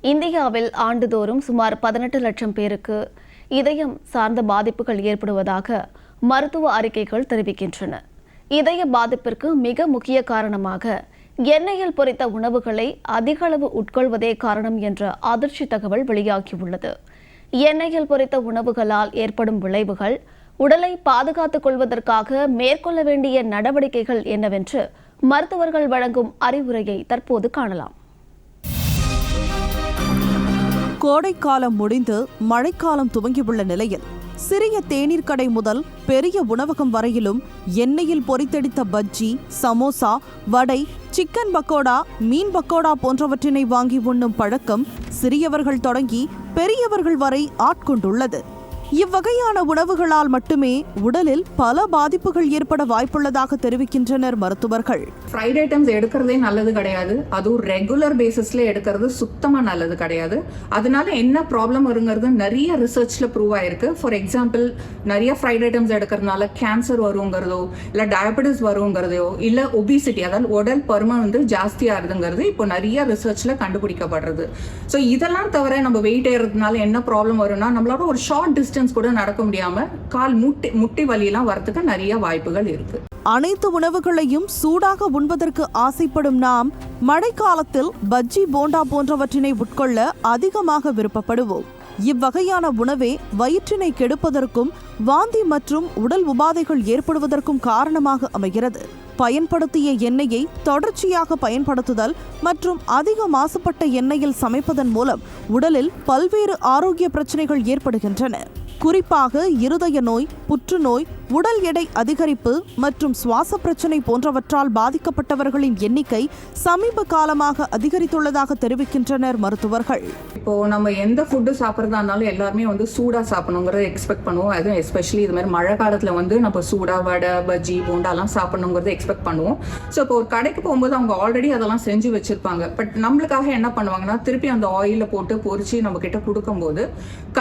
இந்தியாவில் ஆண்டுதோறும் சுமார் பதினெட்டு லட்சம் பேருக்கு இதயம் சார்ந்த பாதிப்புகள் ஏற்படுவதாக மருத்துவ அறிக்கைகள் தெரிவிக்கின்றன. இதய பாதிப்பிற்கு மிக முக்கிய காரணமாக எண்ணெயில் பொரித்த உணவுகளை அதிகளவு உட்கொள்வதே காரணம் என்ற அதிர்ச்சி தகவல் வெளியாகியுள்ளது. எண்ணெயில் பொரித்த உணவுகளால் ஏற்படும் விளைவுகள் உடலை பாதுகாத்துக் கொள்வதற்காக மேற்கொள்ள வேண்டிய நடவடிக்கைகள் என்னவென்று மருத்துவர்கள் வழங்கும் அறிவுரையை தற்போது காணலாம். கோடைக்காலம் முடிந்து மழைக்காலம் துவங்கியுள்ள நிலையில் சிறிய தேநீர் கடை முதல் பெரிய உணவகம் வரையிலும் எண்ணெயில் பொறித்தடித்த பஜ்ஜி சமோசா வடை சிக்கன் பக்கோடா மீன் பக்கோடா போன்றவற்றினை வாங்கி உண்ணும் பழக்கம் சிறியவர்கள் தொடங்கி பெரியவர்கள் வரை ஆட்கொண்டுள்ளது. இவ்வகையான உணவுகளால் மட்டுமே உடலில் பல பாதிப்புகள் ஏற்பட வாய்ப்புள்ளதாக தெரிவிக்கின்றனர் மருத்துவர்கள். ஃப்ரைட் ஐட்டம்ஸ் எடுக்கிறதே நல்லது கிடையாது. அதுவும் ரெகுலர் பேசிஸ்ல எடுக்கிறது சுத்தமா நல்லது கிடையாது. அதனால என்ன ப்ராப்ளம் வருங்கிறது நிறைய ரிசர்ச்ல ப்ரூவ் ஆயிருக்கு. ஃபார் எக்ஸாம்பிள் நிறைய ஃப்ரைட் ஐட்டம்ஸ் எடுக்கிறதுனால கேன்சர் வருங்கிறதோ இல்ல டயபெட்டிஸ் வருங்கிறதோ இல்ல ஒபிசிட்டி அதாவது உடல் பருமன் வந்து ஜாஸ்தியாகிறதுங்கிறது இப்போ நிறைய ரிசர்ச்ல கண்டுபிடிக்கப்படுறது. ஸோ இதெல்லாம் தவிர நம்ம வெயிட் ஏறதுனால என்ன ப்ராப்ளம் வரும்னா நம்மளோட ஒரு ஷார்ட் டிஸ்டன்ஸ் கூட நடக்க முடியாம கால் முட்டி முட்டி வலியெல்லாம் வரத்துக்கு நிறைய வாய்ப்புகள் இருக்கு. அனைத்து உணவுகளையும் சூடாக உண்பதற்கு ஆசைப்படும் நாம் மழைக்காலத்தில் பஜ்ஜி போண்டா போன்றவற்றினை உட்கொள்ள அதிகமாக விருப்பப்படுவோம். இவ்வகையான உணவே வயிற்றினை கெடுப்பதற்கும் வாந்தி மற்றும் உடல் உபாதைகள் ஏற்படுவதற்கும் காரணமாக அமைகிறது. பயன்படுத்திய எண்ணெயை தொடர்ச்சியாக பயன்படுத்துதல் மற்றும் அதிக மாசுபட்ட எண்ணெயில் சமைப்பதன் மூலம் உடலில் பல்வேறு ஆரோக்கிய பிரச்சனைகள் ஏற்படுகின்றன. குறிப்பாக இருதய நோய் புற்றுநோய் உடல் எடை அதிகரிப்பு மற்றும் சுவாச பிரச்சினை போன்றவற்றால் பாதிக்கப்பட்டவர்களின் எண்ணிக்கை சமீப காலமாக அதிகரித்துள்ளதாக தெரிவிக்கின்றனர் மருத்துவர்கள். இப்போ நம்ம எந்த ஃபுட்டு சாப்பிட்றதா இருந்தாலும் எல்லாருமே வந்து சூடாக சாப்பிடணுங்கிறத எக்ஸ்பெக்ட் பண்ணுவோம். அதுவும் எஸ்பெஷலி இது மாதிரி மழை காலத்தில் வந்து நம்ம சூடா வடை பஜ்ஜி போண்டாலாம் சாப்பிடணுங்கிறத எக்ஸ்பெக்ட் பண்ணுவோம். ஸோ இப்போ ஒரு கடைக்கு போகும்போது அவங்க ஆல்ரெடி அதெல்லாம் செஞ்சு வச்சிருப்பாங்க. பட் நம்மளுக்காக என்ன பண்ணுவாங்கன்னா திருப்பி அந்த ஆயிலில் போட்டு பொறிச்சு நம்ம கிட்ட கொடுக்கும்போது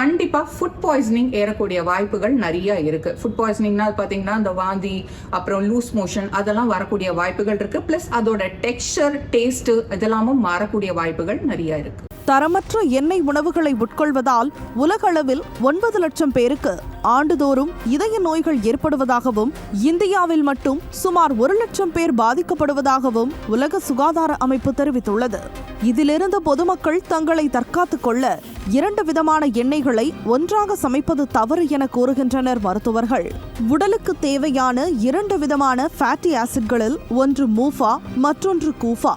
கண்டிப்பாக ஃபுட் பாய்சனிங் ஏறக்கூடிய வாய்ப்புகள் நிறைய இருக்கு. ஃபுட் பாய்சனிங்னா பாத்தீங்கன்னா இந்த வாந்தி அப்புறம் லூஸ் மோஷன் அதெல்லாம் வரக்கூடிய வாய்ப்புகள் இருக்கு. பிளஸ் அதோட டெக்ஸ்டர் டேஸ்ட் இதெல்லாமும் மாறக்கூடிய வாய்ப்புகள் நிறைய இருக்கு. தரமற்ற எண்ணெய் உணவுகளை உட்கொள்வதால் உலகளவில் ஒன்பது லட்சம் பேருக்கு ஆண்டுதோறும் இதய நோய்கள் ஏற்படுவதாகவும் இந்தியாவில் மட்டும் சுமார் ஒரு லட்சம் பேர் பாதிக்கப்படுவதாகவும் உலக சுகாதார அமைப்பு தெரிவித்துள்ளது. இதிலிருந்து பொதுமக்கள் தங்களை தற்காத்துக் கொள்ள இரண்டு விதமான எண்ணெய்களை ஒன்றாக சமைப்பது தவறு என கூறுகின்றனர் மருத்துவர்கள். உடலுக்கு தேவையான இரண்டு விதமான ஃபேட்டி ஆசிட்களில் ஒன்று மூஃபா மற்றொன்று கூஃபா.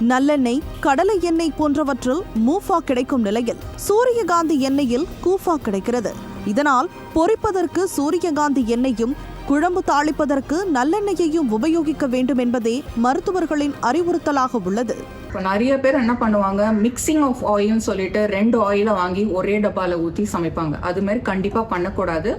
நல்லெண்ணெய் கடலை எண்ணெய் போன்றவற்றில் மூஃபா கிடைக்கும் நிலையில் சூரியகாந்தி எண்ணெயில் கூஃபா கிடைக்கிறது. இதனால் பொரிப்பதற்கு சூரியகாந்தி எண்ணெயும் குழம்பு தாளிப்பதற்கு நல்லெண்ணெயையும் உபயோகிக்க வேண்டும் என்பதே மருத்துவர்களின் அறிவுறுத்தலாக உள்ளது. இப்போ நிறைய பேர் என்ன பண்ணுவாங்க? மிக்சிங் ஆஃப் ஆயில்னு சொல்லிட்டு ரெண்டு ஆயிலை வாங்கி ஒரே டப்பாவில் ஊற்றி சமைப்பாங்க. அது மாதிரி கண்டிப்பாக பண்ணக்கூடாது.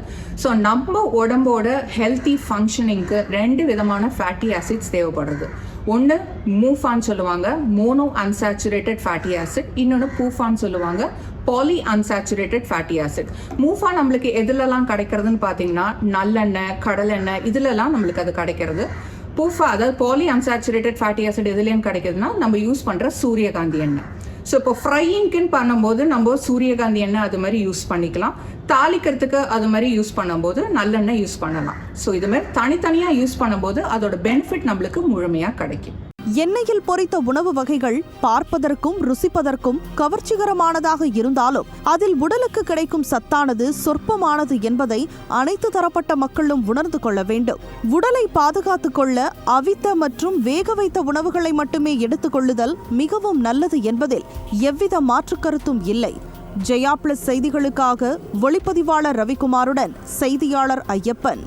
ஸோ நம்ம உடம்போட ஹெல்த்தி ஃபங்க்ஷனிங்க்கு ரெண்டு விதமான ஃபேட்டி ஆசிட்ஸ் தேவைப்படுறது. ஒன்று மூஃபான்னு சொல்லுவாங்க மோனோ அன்சாச்சுரேட்டட் ஃபேட்டி ஆசிட் இன்னொன்று பூஃபான்னு சொல்லுவாங்க poly unsaturated fatty acid MUFA நம்மளுக்கு எதுலலாம் கிடைக்கிறதுன்னு பார்த்தீங்கன்னா நல்லெண்ணெய் கடலெண்ணெய் இதுலலாம் நம்மளுக்கு அது கிடைக்கிறது. புஃபா அதாவது பாலி அன்சாச்சுரேட்டட் ஃபேட்டி ஆசிட் எதுலேயும் கிடைக்குதுன்னா நம்ம யூஸ் பண்ணுற சூரியகாந்தி எண்ணெய். ஸோ இப்போ ஃப்ரையிங்க்குன்னு பண்ணும்போது நம்ம சூரியகாந்தி எண்ணெய் அது மாதிரி யூஸ் பண்ணிக்கலாம். தாளிக்கிறதுக்கு அது மாதிரி யூஸ் பண்ணும்போது நல்லெண்ணெய் யூஸ் பண்ணலாம். ஸோ இதுமாதிரி தனித்தனியாக யூஸ் பண்ணும்போது அதோட பெனிஃபிட் நம்மளுக்கு முழுமையாக கிடைக்கும். எண்ணெயில் பொரித்த உணவு வகைகள் பார்ப்பதற்கும் ருசிப்பதற்கும் கவர்ச்சிகரமானதாக இருந்தாலும் அதில் உடலுக்கு கிடைக்கும் சத்தானது சொற்பமானது என்பதை அனைத்து தரப்பட்ட மக்களும் உணர்ந்து கொள்ள வேண்டும். உடலை பாதுகாத்துக் கொள்ள அவித்த மற்றும் வேக வைத்த உணவுகளை மட்டுமே எடுத்துக்கொள்ளுதல் மிகவும் நல்லது என்பதில் எவ்வித மாற்று கருத்தும் இல்லை. ஜெயா பிளஸ் செய்திகளுக்காக ஒளிப்பதிவாளர் ரவிக்குமாருடன் செய்தியாளர் ஐயப்பன்.